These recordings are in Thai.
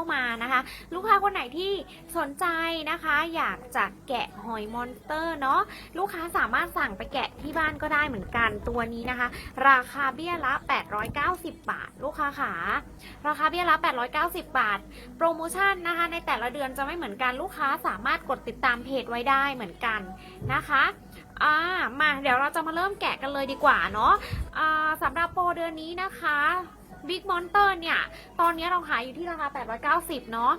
ามานะคะ ลูกค้าคนไหนที่สนใจนะคะ อยากจะแกะหอยมอนสเตอร์เนาะลูกค้าสามารถสั่งไปแกะที่บ้านก็ได้เหมือนกันตัวนี้นะคะ ราคาเบี้ยละ 890 บาท ลูกค้าขาราคาเบี้ยละ 890 บาท โปรโมชั่นนะคะ ในแต่ละเดือนจะไม่เหมือนกันลูกค้าสามารถกดติดตามเพจไว้ได้เหมือนกันนะคะอ่ามาเดี๋ยวเราจะมาเริ่มแกะกันเลยดีกว่าเนาะอ่าสำหรับโปรเดือนนี้นะคะ Big Monster เนี่ย ตอนนี้เราขายอยู่ที่ราคา 890 เนาะ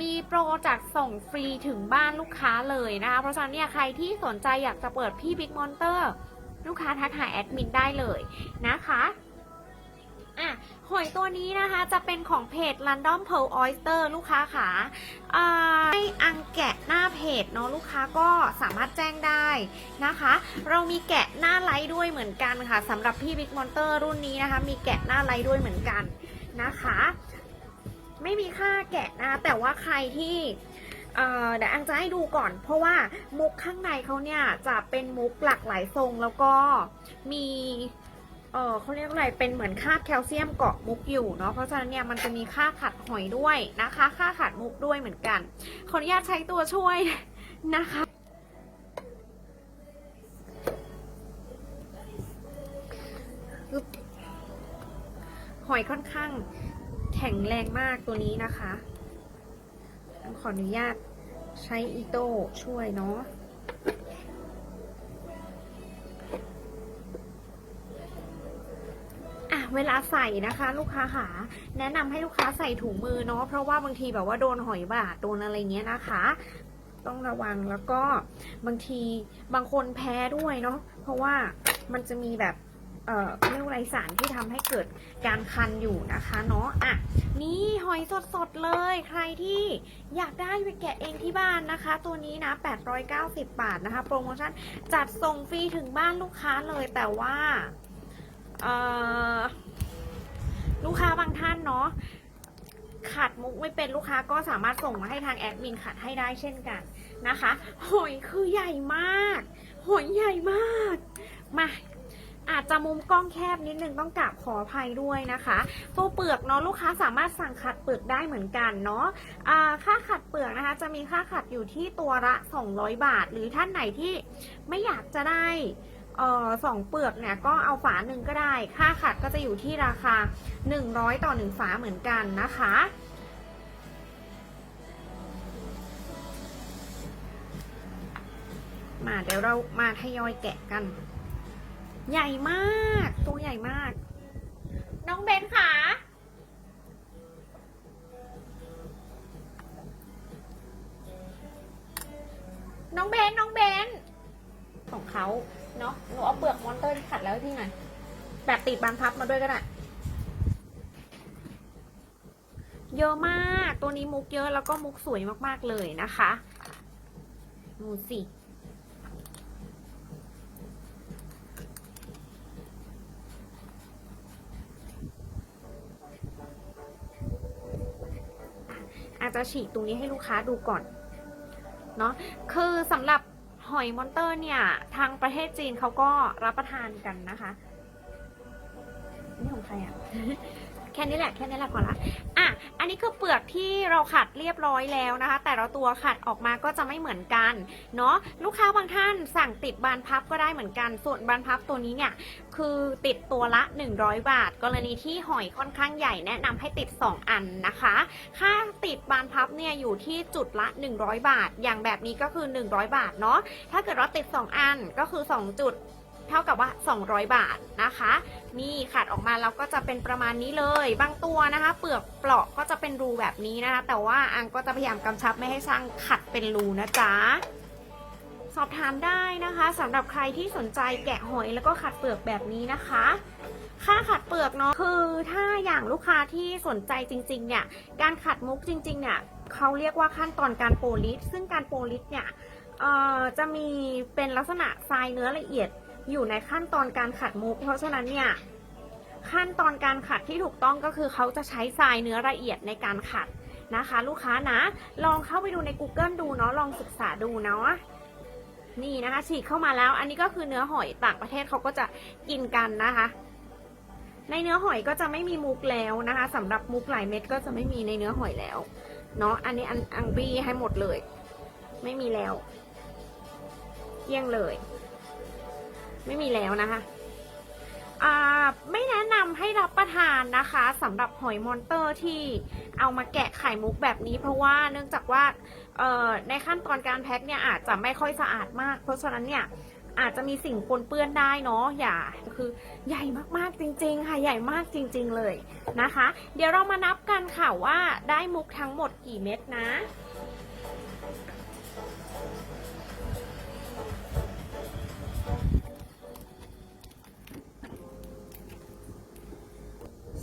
มีโปรจากส่งฟรีถึงบ้านลูกค้าเลยนะคะ เพราะฉะนั้นเนี่ยใครที่สนใจอยากจะเปิดพี่ Big Monster ลูกค้าทักหาแอดมินได้เลยนะคะอะหอยตัวนี้นะคะจะเป็นของเพจ Random Pearl Oyster ลูกค้าขาอ่าให้อังแกะ หน้าเพจเนาะลูกค้าก็สามารถแจ้งได้นะคะ เรามีแกะหน้าไลท์ด้วยเหมือนกันค่ะสำหรับพี่ Big Monster รุ่นนี้นะคะ มีแกะหน้าไลท์ด้วยเหมือนกันนะคะ ไม่มีค่าแกะนะแต่ว่าใครที่เดี๋ยวอังจะให้ดูก่อน เพราะว่ามุกข้างในเขาเนี่ยจะเป็นมุกหลากหลายทรงแล้วก็มี เออเขาเรียกอะไรเป็นเหมือนค่าแคลเซียมเกาะมุกอยู่เนาะเพราะฉะนั้นเนี่ยมันจะมีค่าขัดหอยด้วยนะคะ ค่าขัดมุกด้วยเหมือนกัน ขออนุญาตใช้ตัวช่วยนะคะ หอยค่อนข้างแข็งแรงมากตัวนี้นะคะ ขออนุญาตใช้อีโต้ช่วยเนาะ เวลาใส่นะคะ ลูกค้าค่ะแนะนำให้ลูกค้าใส่ถุงมือเนาะเพราะว่าบางทีแบบว่าโดนหอยบาดโดนอะไรเงี้ยนะคะ ต้องระวังแล้วก็บางทีบางคนแพ้ด้วยเนาะเพราะว่ามันจะมีแบบเอ่อเรียกไรสารที่ทำให้เกิดการคันอยู่นะคะเนาะอะนี่หอยสดๆเลยใครที่อยากได้ไปแกะเองที่บ้านนะคะ ตัวนี้นะ 890 บาทนะคะ โปรโมชั่นจัดส่งฟรีถึงบ้านลูกค้าเลยแต่ว่า ลูกค้าบางท่านเนาะขัดมุกไม่เป็นลูกค้าก็สามารถส่งมาให้ทางแอดมินขัดให้ได้เช่นกันนะคะ หอยคือใหญ่มาก หอยใหญ่มาก มาอาจจะมุมกล้องแคบนิดนึงต้องกราบขออภัยด้วยนะคะตัวเปลือกเนาะลูกค้าสามารถสั่งขัดเปลือกได้เหมือนกันเนาะอ่าค่าขัดเปลือกนะคะ จะมีค่าขัดอยู่ที่ตัวละ 200 บาท หรือท่านไหนที่ไม่อยากจะได้ เอ่อสองเปลือกเนี่ยก็เอาฝาหนึ่งก็ได้ ค่าขัดก็จะอยู่ที่ราคา 100 ต่อ 1 ฝาเหมือนกันนะคะ มาเดี๋ยวเรามาทยอยแกะกัน ใหญ่มาก ตัวใหญ่มาก น้องเบนค่ะน้องเบนน้องเบนของเขา เนาะหนูเอาเปลือกมอนเตอร์ที่ขัดแล้วให้พี่หน่อยแบบติดบานพับมาด้วยก็ได้เยอะมากตัวนี้มุกเยอะแล้วก็มุกสวยมากๆเลยนะคะดูสิอาจจะฉีกตรงนี้ให้ลูกค้าดูก่อน เนาะคือสำหรับ หอยมอนเตอร์เนี่ย ทางประเทศจีนเขาก็รับประทานกันนะคะ นี่ของใครอะ แค่นี้แหละแค่นี้แหละพอละอะอันนี้คือเปลือกที่เราขัดเรียบร้อยแล้วนะคะ แต่ละตัวขัดออกมาก็จะไม่เหมือนกันเนาะลูกค้าบางท่านสั่งติดบานพับก็ได้เหมือนกัน ส่วนบานพับตัวนี้เนี่ยคือติดตัวละ 100 บาท กรณีที่หอยค่อนข้างใหญ่แนะนำให้ติด 2 อันนะคะ ค่าติดบานพับเนี่ยอยู่ที่จุดละ 100 บาท อย่างแบบนี้ก็คือ 100 บาทเนาะถ้าเกิดว่าติด 2 อันก็คือ 2 จุด เท่ากับว่า 200 บาทนะคะ นี่ขัดออกมาแล้วก็จะเป็นประมาณนี้เลย บางตัวนะคะ เปลือกเปราะก็จะเป็นรูแบบนี้นะคะ แต่ว่าอังก็จะพยายามกำชับไม่ให้ช่างขัดเป็นรูนะจ๊ะสอบถามได้นะคะสำหรับใครที่สนใจแกะหอยแล้วก็ขัดเปลือกแบบนี้นะคะ ค่าขัดเปลือกเนาะคือถ้าอย่างลูกค้าที่สนใจจริง ๆ เนี่ย การขัดมุกจริง ๆ เนี่ยเขาเรียกว่าขั้นตอนการโปลิสซึ่งการโปลิสเนี่ยจะมีเป็นลักษณะทรายเนื้อละเอียด อยู่ในขั้นตอนการขัดมุก เพราะฉะนั้นเนี่ยขั้นตอนการขัดที่ถูกต้องก็คือเขาจะใช้ทรายเนื้อละเอียดในการขัดนะคะ ลูกค้านะ ลองเข้าไปดูใน Google ดูเนาะลองศึกษาดูเนาะนี่นะคะฉีกเข้ามาแล้ว อันนี้ก็คือเนื้อหอยต่างประเทศเขาก็จะกินกันนะคะ ในเนื้อหอยก็จะไม่มีมุกแล้วนะคะสำหรับมุกหลายเม็ดก็จะไม่มีในเนื้อหอยแล้วเนาะอันนี้อังบี้ให้หมดเลย ไม่มีแล้วเกลี้ยงเลย ไม่มีแล้วนะคะไม่แนะนำให้รับประทานนะคะสำหรับหอยมอนเตอร์ที่เอามาแกะไข่มุกแบบนี้ เพราะว่าเนื่องจากว่าในขั้นตอนการแพ็คเนี่ยอาจจะไม่ค่อยสะอาดมาก เพราะฉะนั้นเนี่ยอาจจะมีสิ่งปนเปื้อนได้เนาะอย่าคือใหญ่มากๆจริง ๆ ค่ะใหญ่มากจริง ๆเลยนะคะ เดี๋ยวเรามานับกันค่ะว่าได้มุกทั้งหมดกี่เม็ดนะ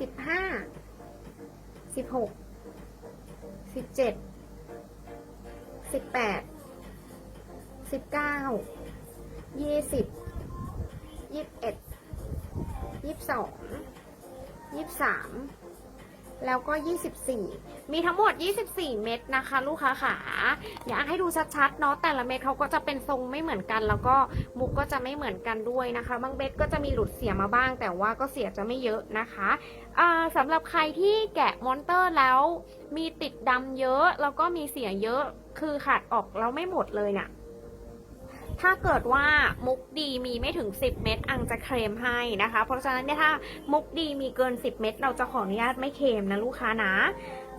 สิบห้าสิบหกสิบเจ็ดสิบแปดสิบเก้ายี่สิบยี่สิบเอ็ดยี่สิบสองยี่สิบสาม แล้วก็ 24 มีทั้งหมด 24 เม็ดนะคะ ลูกค้าขาอยากให้ดูชัดๆเนาะแต่ละเม็ดเขาก็จะเป็นทรงไม่เหมือนกัน แล้วก็มุกก็จะไม่เหมือนกันด้วยนะคะบางเม็ดก็จะมีหลุดเสียมาบ้าง แต่ว่าก็เสียจะไม่เยอะนะคะสำหรับใครที่แกะมอนเตอร์แล้วมีติดดำเยอะ แล้วก็มีเสียเยอะคือขาดออกแล้วไม่หมดเลยเนี่ย ถ้าเกิดว่ามุกดีมีไม่ถึง 10 เม็ดอังจะเคลมให้นะคะ เพราะฉะนั้นเนี่ยถ้ามุกดีมีเกิน 10 เม็ดเราจะขออนุญาตไม่เคลมนะลูกค้านะ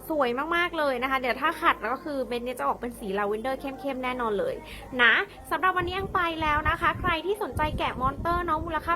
สวยมาก ๆ เลยนะคะ เดี๋ยวถ้าขัดแล้วก็คือเม็ดเนี้จะออกเป็นสีลาเวนเดอร์เข้ม ๆ แน่นอนเลยนะสำหรับวันนี้ยังไปแล้วนะคะ ใครที่สนใจแกะมอนเตอร์เนาะมูลค่า